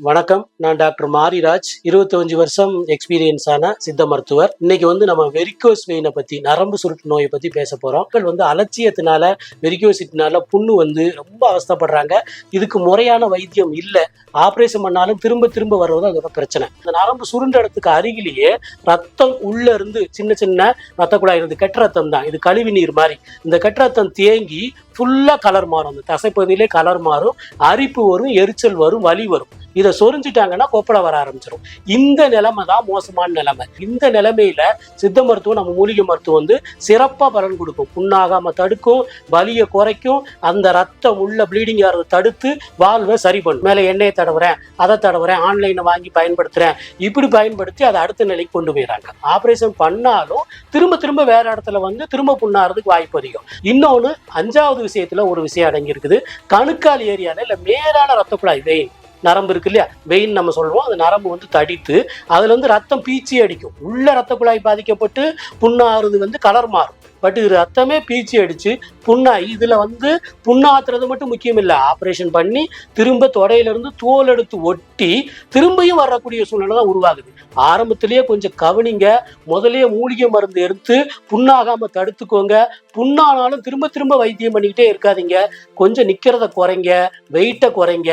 வணக்கம். நான் டாக்டர் மாரிராஜ். 25 வருஷம் எக்ஸ்பீரியன்ஸ் ஆன சித்த மருத்துவர். இன்னைக்கு வந்து நம்ம வெரிக்கோஸ் வெயினை பத்தி நரம்பு சுருட்டு நோயை பத்தி பேச போறோம். மக்கள் வந்து அலட்சியத்தினால வெரிக்கோசிட்டினால புண்ணு வந்து ரொம்ப அவஸ்தப்படுறாங்க. இதுக்கு முறையான வைத்தியம் இல்லை. ஆப்ரேஷன் பண்ணாலும் திரும்ப திரும்ப வர்றது அதோட பிரச்சனை. இந்த நரம்பு சுருண்ட இடத்துக்கு அருகிலேயே ரத்தம் உள்ள இருந்து சின்ன சின்ன ரத்த குழாய் இருந்து கெட்ட ரத்தம் தான். இது கழிவு நீர் மாதிரி. இந்த கெட்ட ரத்தம் தேங்கி ஃபுல்லாக கலர் மாறும். அந்த தசைப்பகுதியிலே கலர் மாறும். அரிப்பு வரும் எரிச்சல் வரும் வலி வரும். இதை சொரிஞ்சிட்டாங்கன்னா கொப்பளை வர ஆரம்பிச்சிடும் இந்த நிலைமை தான் மோசமான நிலைமை. இந்த நிலைமையில சித்த மருத்துவம் நம்ம மூலிகை மருத்துவம் வந்து சிறப்பாக பலன் கொடுக்கும். புண்ணாகாம தடுக்கும் வலியை குறைக்கும் அந்த ரத்தம் உள்ள ப்ளீடிங் ஆகிறத தடுத்து வாழ்வை சரி பண்ணும். மேலே எண்ணெயை தடவுறேன் அதை தடவுறேன் ஆன்லைனை வாங்கி பயன்படுத்துறேன். இப்படி பயன்படுத்தி அதை அடுத்த நிலைக்கு கொண்டு போயிடறாங்க. ஆப்ரேஷன் பண்ணாலும் திரும்ப திரும்ப வேற இடத்துல வந்து திரும்ப புண்ணாகிறதுக்கு வாய்ப்பு அதிகம். இன்னொன்று அஞ்சாவது விஷயத்தில் ஒரு விஷயம் அடங்கியிருக்குது கணுக்கால் ஏரியாவில் இல்லை மேலான ரத்த குழாய் வெயின் நரம்பு இருக்கு இல்லையா? வெயின் நம்ம சொல்லுவோம் அந்த நரம்பு வந்து தடித்து அதுல இருந்து ரத்தம் பீச்சி அடிக்கும் உள்ள ரத்த குழாய் பாதிக்கப்பட்டு புண்ணாறுது வந்து கலர் மாறும். பட் இது ரத்தமே பீச்சி அடிச்சு புண்ணாகி இதுல வந்து புண்ணாத்துறது மட்டும் முக்கியம் இல்லை ஆப்ரேஷன் பண்ணி திரும்ப தொடையிலிருந்து தோல் எடுத்து ஒட்டி திரும்பியும் வரக்கூடிய சூழ்நிலை தான் உருவாகுது. ஆரம்பத்திலேயே கொஞ்சம் கவனிங்க. முதலே மூலிகை மருந்து எடுத்து புண்ணாகாம தடுத்துக்கோங்க. புண்ணானாலும் திரும்ப திரும்ப வைத்தியம் பண்ணிக்கிட்டே இருக்காதீங்க. கொஞ்சம் நிக்கிறத குறைங்க. வெயிட்டை குறைங்க.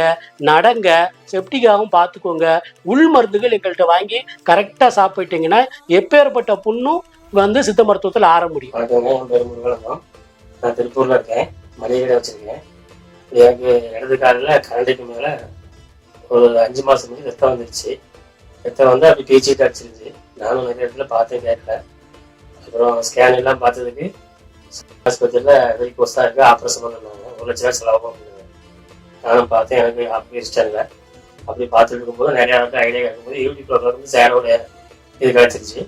நடங்க. செப்டிக்காகவும் பார்த்துக்கோங்க. உள் மருந்துகள் எங்கள்கிட்ட வாங்கி கரெக்டாக சாப்பிட்டீங்கன்னா எப்பேற்பட்ட புண்ணும் வந்து சித்த மருத்துவத்தில் ஆற முடியும். நான் திருப்பூர்ல இருக்கேன். மளிகை கடை வச்சிருக்கேன். எனக்கு இடது காலில் கரண்டைக்கு மேல ஒரு அஞ்சு மாசம் முன்னாடி ரத்தம் வந்துருச்சு. ரத்தம் வந்து அப்படி பேச்சிட்டு அடிச்சிருச்சு நானும் நிறைய இடத்துல பார்த்தேன் கேட்கல. அப்புறம் ஸ்கேன் எல்லாம் பார்த்ததுக்கு ஆஸ்பத்திரியில் வெரி கொஸ்தா இருக்கு. ஆப்ரேஷன் பண்ணாங்க. ஒரு லட்ச ரூபாய் செலவு நானும் பார்த்தேன். எனக்கு அப்படி இஷ்டம் இல்லை. அப்படி பார்த்துட்டு இருக்கும்போது நிறையா இடத்துல ஐடியா கேட்கும்போது யூடியூப்ல வந்து சேரோட இது கிடச்சிருச்சு.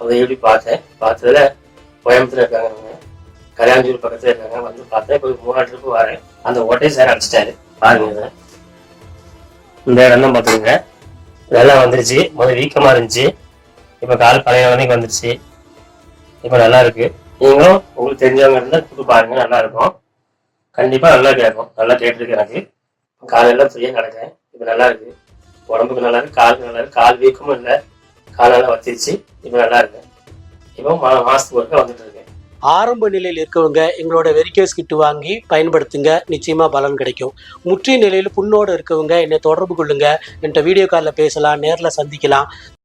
அதை எப்படி பார்த்தேன் பார்த்ததுல கோயம்புத்தூர் இருக்காங்க அவங்க. கல்யாணஞ்சூர் பக்கத்துல இருக்காங்க. வந்து பார்த்தேன். இப்போ மூணாவது ட்ரிப்பு வரேன். அந்த ஓட்டையை சார் அடிச்சிட்டாரு பாருங்க இந்த இடம் தான் பார்த்துருங்க நல்லா வந்துருச்சு. முதல் வீக்கமா இருந்துச்சு. இப்போ கால் பழைய உடனே வந்துருச்சு. இப்போ நல்லா இருக்கு. நீங்களும் உங்களுக்கு தெரிஞ்சவங்க இருந்தால் கூப்பிட்டு பாருங்க. நல்லா இருக்கும். கண்டிப்பா நல்லா கேட்கும். நல்லா கேட்டிருக்கு எனக்கு. காலையில ஃப்ரீயாக நடக்கிறேன். இப்போ நல்லா இருக்கு. உடம்புக்கு நல்லா இருக்கு. காலுக்கு நல்லா இருக்கு. கால் வீக்கமும் இல்லை. காலெல்லாம் நல்லா வத்திருச்சு. இப்போ நல்லா இருக்கேன் இப்போ மாசத்துக்கு ஒருக்கா வந்துட்டு இருக்கேன். ஆரம்ப நிலையில் இருக்கவங்க எங்களோட வெரிக்கேஸ் கிட்டு வாங்கி பயன்படுத்துங்க. நிச்சயமா பலன் கிடைக்கும். முற்றிய நிலையில் புண்ணோடு இருக்கவங்க என்னை தொடர்பு கொள்ளுங்க. என்கிட்ட வீடியோ காலில் பேசலாம் நேரில் சந்திக்கலாம்.